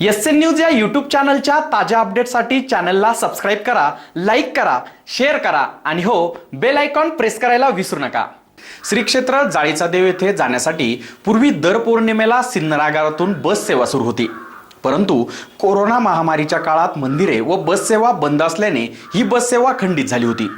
S N news या YouTube चॅनलच्या ताज्या अपडेटसाठी चॅनलला सबस्क्राईब करा लाईक करा शेअर करा आणि हो बेल आयकॉन प्रेस करायला विसरू नका. श्री क्षेत्र जाळीचा देव येथे जाण्यासाठी पूर्वी दर पौर्णिमेला सिन्नर आगारातून बस सेवा सुरू होती. परंतु कोरोना महामारीच्या काळात मंदिरे व बस सेवा बंद असल्याने ही बस सेवा खंडित झाली होती.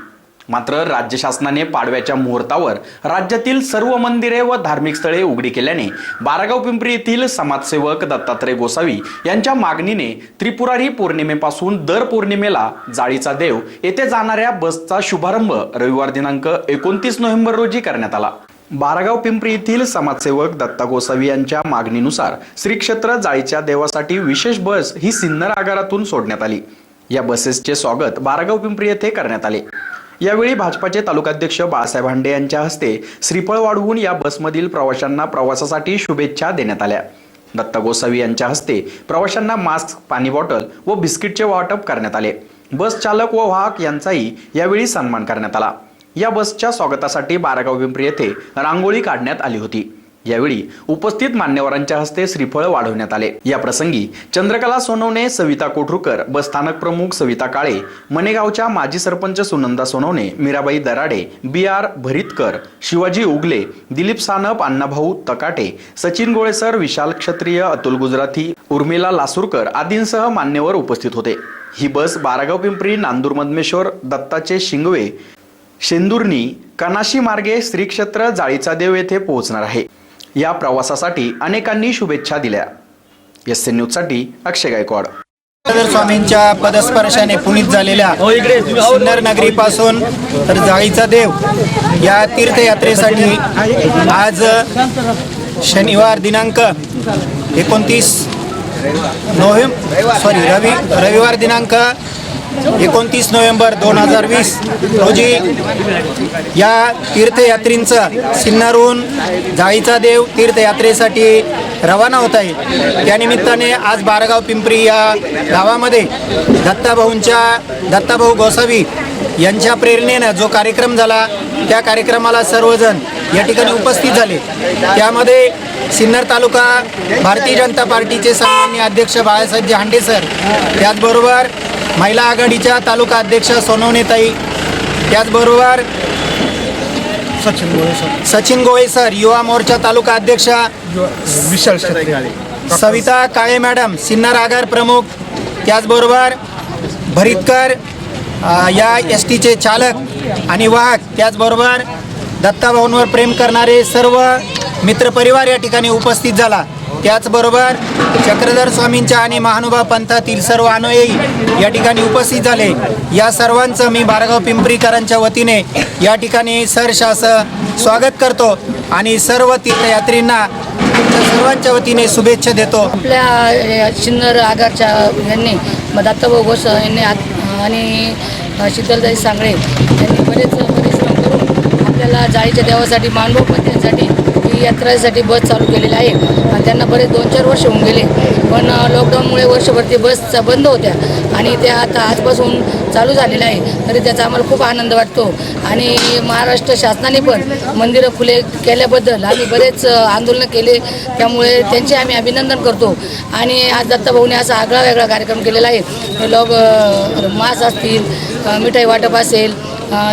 मात्र राज्य शासनाने पाडव्याच्या मुहूर्तावर राज्यातील सर्व मंदिरे व धार्मिक स्थळे उघडी केल्याने बारागाव पिंपरी येथील समाजसेवक दत्तात्रय गोसावी यांच्या मागणीने त्रिपुरारी पौर्णिमेपासून दर पौर्णिमेला जाळीचा देव येथे जाणाऱ्या बसचा शुभारंभ रविवार दिनांक एकोणतीस नोव्हेंबर रोजी करण्यात आला. बारागाव पिंपरी येथील समाजसेवक दत्ता गोसावी यांच्या मागणीनुसार श्री क्षेत्र जाळीच्या देवासाठी विशेष बस ही सिन्नर आगारातून सोडण्यात आली. या बसेसचे स्वागत बारागाव पिंपरी येथे करण्यात आले. यावेळी भाजपाचे तालुकाध्यक्ष बाळासाहेब हांडे यांच्या हस्ते श्रीफळ वाढवून या बसमधील प्रवाशांना प्रवासासाठी शुभेच्छा देण्यात आल्या. दत्ता गोसावी यांच्या हस्ते प्रवाशांना मास्क पाणी बॉटल व बिस्किटचे वाटप करण्यात आले. बस चालक व वाहक यांचाही यावेळी सन्मान करण्यात आला. या बसच्या स्वागतासाठी बारागाव पिंपरी येथे रांगोळी काढण्यात आली होती. यावेळी उपस्थित मान्यवरांच्या हस्ते श्रीफळ वाढवण्यात आले. या प्रसंगी चंद्रकला सोनवणे सविता कोठरूकर बसस्थानक प्रमुख सविता काळे मनेगावच्या माजी सरपंच सुनंदा सोनवणे मीराबाई दराडे बी आर भरितकर शिवाजी उगले दिलीप सानप अण्णाभाऊ तकाटे सचिन गोळेसर विशाल क्षत्रिय अतुल गुजराती उर्मिला लासूरकर आदींसह मान्यवर उपस्थित होते. ही बस बारागाव पिंपरी नांदूर मधमेश्वर दत्ताचे शिंगवे शेंदुर्णी कनाशी मार्गे श्रीक्षेत्र जाळीचा देव येथे पोहोचणार आहे. या प्रवासासाठी अनेकांनी शुभेच्छा दिल्या. एस एन न्यूजसाठी अक्षय गायकवाड. स्वामींच्या पदस्पर्शाने पुनीत झालेल्या सुंदर नगरीपासून तर जाळीचा देव या तीर्थयात्रेसाठी आज शनिवार दिनांक एकोणतीस नोव्हेंबर सॉरी रवि रविवार दिनांक एकोणतीस नोव्हेंबर दोन हजार वीस रोजी या तीर्थयात्रींचं सिन्नरहून जाळीचा देव तीर्थयात्रेसाठी रवाना होत आहे. त्यानिमित्ताने आज बारगाव पिंपरी या गावामध्ये दत्ताभाऊंच्या दत्ताभाऊ गोसावी यांच्या प्रेरणेनं जो कार्यक्रम झाला त्या कार्यक्रमाला सर्वजण या ठिकाणी उपस्थित झाले. त्यामध्ये सिन्नर तालुका भारतीय जनता पार्टीचे सन्मान्य अध्यक्ष बाळासाहेब हांडे सर त्याचबरोबर महिला आघाडीच्या तालुका अध्यक्ष सोनवणेताई त्याचबरोबर सचिन गोळे सर. सचिन गोळे सर युवा मोर्चा तालुका अध्यक्ष विशाल सविता काळे मॅडम सिन्नर आगार प्रमुख त्याचबरोबर भरितकर या एस टीचे चालक आणि वाहक त्याचबरोबर दत्ताभाऊंवर प्रेम करणारे सर्व मित्रपरिवार या ठिकाणी उपस्थित झाला. त्याचबरोबर चक्रधर स्वामींच्या आणि महानुभाव पंथातील सर्व अनुयायी या ठिकाणी उपस्थित झाले. या सर्वांचं मी बारगाव पिंपरीकरांच्या वतीने या ठिकाणी सरशास स्वागत करतो आणि सर्व तीर्थयात्रींना सर्वांच्या वतीने शुभेच्छा देतो. आपल्या शिन्नर सिन्नर आगारच्या यांनी दत्ताभाऊ घोष यांनी आणि शीतलदाई सांगळे यांनी बरेच परिश्रम करून आपल्याला जाळीच्या देवासाठी मानभोग पंथांसाठी यात्रेसाठी बस चालू केलेली आहे. आणि त्यांना बरेच दोन चार वर्ष होऊन गेले. पण लॉकडाऊनमुळे वर्षभर ते बस बंद होत्या. आणि त्या आता आजपासून चालू झालेल्या आहे. तरी त्याचा आम्हाला खूप आनंद वाटतो. आणि महाराष्ट्र शासनाने पण मंदिरं खुले केल्याबद्दल आम्ही बरेच आंदोलनं केले. त्यामुळे त्यांचे आम्ही अभिनंदन करतो. आणि आज दत्ताभाऊने असा आगळा वेगळा कार्यक्रम केलेला आहे. लॉग मास असतील मिठाई वाटप असेल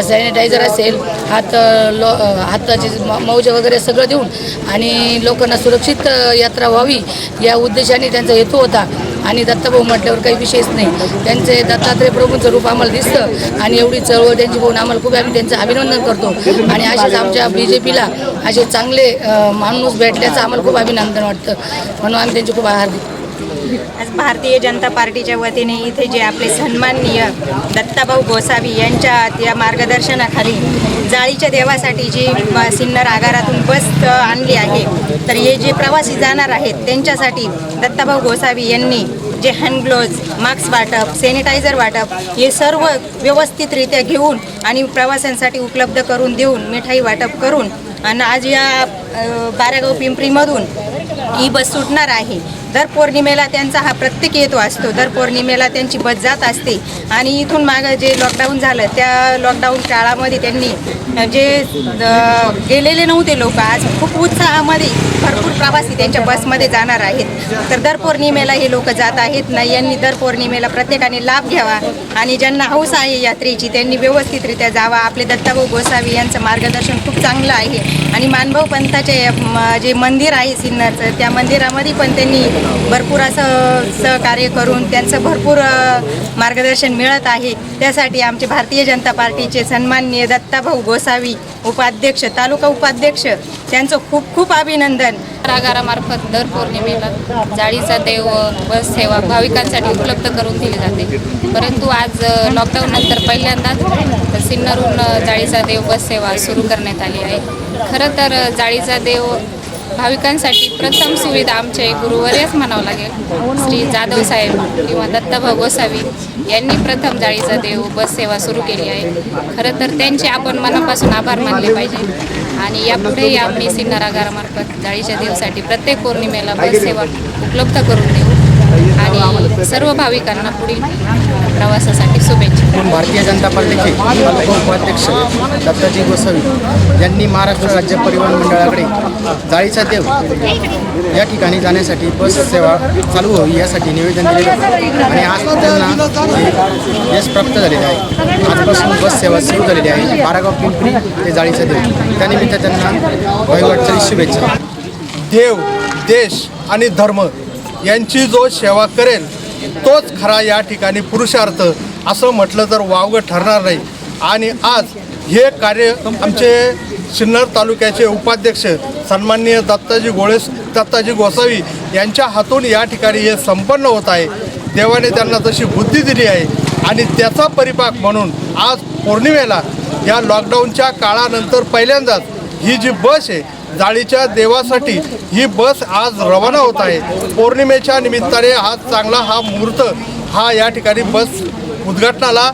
सॅनिटायझर असेल हात लो हाताची म- मौज वगैरे सगळं देऊन आणि लोकांना सुरक्षित यात्रा व्हावी या उद्देशाने त्यांचा हेतू होता. आणि दत्ताभाऊ म्हटल्यावर काही विशेष नाही. त्यांचे दत्तात्रय प्रभूंचं रूप आम्हाला दिसतं आणि एवढी चळवळ त्यांची पाहून आम्हाला खूप आम्ही त्यांचं अभिनंदन करतो. आणि असेच आमच्या बी जे पीला असे चांगले माणूस भेटल्याचं आम्हाला खूप अभिनंदन वाटतं. म्हणून आम्ही त्यांचे खूप आभार देतो. आज भारतीय जनता पार्टीच्या वतीने इथे जे आपले सन्माननीय दत्ताभाऊ गोसावी यांच्या या मार्गदर्शनाखाली जाळीच्या देवासाठी जी सिन्नर आगारातून बस आणली आहे तर हे जे प्रवासी जाणार आहेत त्यांच्यासाठी दत्ताभाऊ गोसावी यांनी जे हँड ग्लोव्ज मास्क वाटप सॅनिटायझर वाटप हे सर्व व्यवस्थितरित्या घेऊन आणि प्रवाशांसाठी उपलब्ध करून देऊन मिठाई वाटप करून आणि आज या बारागाव पिंपरीमधून ही बस सुटणार आहे. दर पौर्णिमेला त्यांचा हा प्रत्येक येतो असतो. दर पौर्णिमेला त्यांची बस जात असते. आणि इथून मागं जे लॉकडाऊन झालं त्या लॉकडाऊन काळामध्ये त्यांनी जे गेलेले नव्हते लोक आज खूप उत्साहामध्ये भरपूर प्रवासी त्यांच्या बसमध्ये जाणार आहेत. तर दर पौर्णिमेला हे लोक जात आहेत. ना यांनी दर पौर्णिमेला प्रत्येकाने लाभ घ्यावा आणि ज्यांना हौस आहे यात्रेची त्यांनी व्यवस्थितरित्या जावा. आपले दत्ताभाऊ गोसावी यांचं मार्गदर्शन खूप चांगलं आहे. आणि मानभाऊ पंत म, जे मंदिर आहे सिन्नरचं त्या मंदिरामध्ये पण त्यांनी भरपूर असं सहकार्य करून त्यांचं भरपूर मार्गदर्शन मिळत आहे. त्यासाठी आमचे भारतीय जनता पार्टीचे सन्माननीय दत्ताभाऊ गोसावी उपाध्यक्ष तालुका उपाध्यक्ष त्यांचं खूप खूप अभिनंदन. कारागारामार्फत दर पौर्णिमेला जाळीचा देव बस सेवा भाविकांसाठी उपलब्ध करून दिली जाते. परंतु आज लॉकडाऊन नंतर पहिल्यांदाच सिन्नरहून जाळीचा देव बस सेवा सुरू करण्यात आली आहे. खरं तर जाळीचा देव भाविकांसाठी प्रथम सुविधा आमचे गुरुवर्यच म्हणावं लागेल. श्री जाधव साहेब किंवा दत्ताभाऊ गोसावी यांनी प्रथम जाळीचा देव बस सेवा सुरू केली आहे. खरं तर त्यांचे आपण मनापासून आभार मानले पाहिजे. आणि यापुढेही आम्ही सिन्नर आगारामार्फत जाळीच्या देवसाठी प्रत्येक पौर्णिमेला बस सेवा उपलब्ध करून देऊ. आणि सर्व भाविकांना पुढील प्रवासासाठी शुभेच्छा. भारतीय जनता पार्टीचे उपाध्यक्ष दत्ताजी गोसावी यांनी महाराष्ट्र राज्य परिवहन मंडळाकडे जाळीचा देव या ठिकाणी जाण्यासाठी बस सेवा चालू व्हावी यासाठी निवेदन दिलेलं होतं आणि आज त्यांना यश प्राप्त झालेले आहे. आजपासून बस सेवा सुरू झालेली आहे. बारागाव पिंपरी ते जाळीचा देव. त्यानिमित्त त्यांना वहिवाटच्या शुभेच्छा. देव देश आणि धर्म यांची जो सेवा करेल तोच खरा या ठिकाणी पुरुषार्थ असं म्हटलं तर वावगं ठरणार नाही. आणि आज हे कार्य आमचे सिन्नर तालुक्याचे उपाध्यक्ष सन्माननीय दत्ताजी गोळेस दत्ताजी गोसावी यांच्या हातून या ठिकाणी हे संपन्न होत आहे. देवाने त्यांना तशी बुद्धी दिली आहे आणि त्याचा परिपाक म्हणून आज पौर्णिमेला या लॉकडाऊनच्या काळानंतर पहिल्यांदाच ही जी बस आहे जाळीच्या देवासाठी ही बस आज रवाना होत आहे. पौर्णिमेच्या निमित्ताने हा चांगला हा मुहूर्त हा या ठिकाणी बस उद्घाटनाला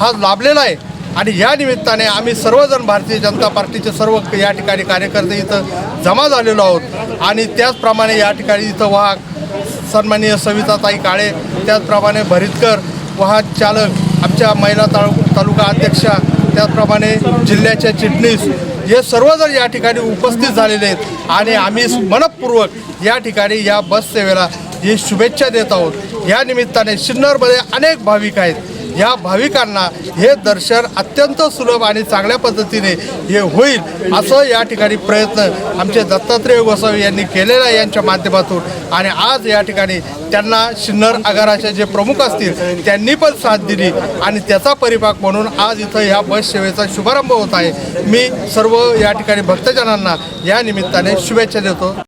हा लाभलेला आहे. आणि या निमित्ताने आम्ही सर्वजण भारतीय जनता पार्टीचे सर्व या ठिकाणी कार्यकर्ते इथं जमा झालेलो आहोत. आणि त्याचप्रमाणे या ठिकाणी इथं वाहक सन्माननीय सविताताई काळे त्याचप्रमाणे भरितकर वाहक चालक आमच्या महिला तालु तालुका अध्यक्षा त्याचप्रमाणे जिल्ह्याच्या चिटणीस हे सर्वजण या ठिकाणी उपस्थित झालेले आहेत. आणि आम्ही मनपूर्वक या ठिकाणी या बससेवेला ही शुभेच्छा देत आहोत. या निमित्ताने सिन्नरमध्ये अनेक भाविक आहेत. या भाविकांना हे दर्शन अत्यंत सुलभ आणि चांगल्या पद्धतीने हे होईल असं या ठिकाणी प्रयत्न आमचे दत्तात्रेय गोसावी यांनी केलेला आहे यांच्या माध्यमातून. आणि आज या ठिकाणी त्यांना शिन्नर आगाराचे जे प्रमुख असतील त्यांनी पण साथ दिली आणि त्याचा परिपाक म्हणून आज इथं ह्या बस सेवेचा शुभारंभ होत आहे. मी सर्व या ठिकाणी भक्तजनांना या निमित्ताने शुभेच्छा देतो.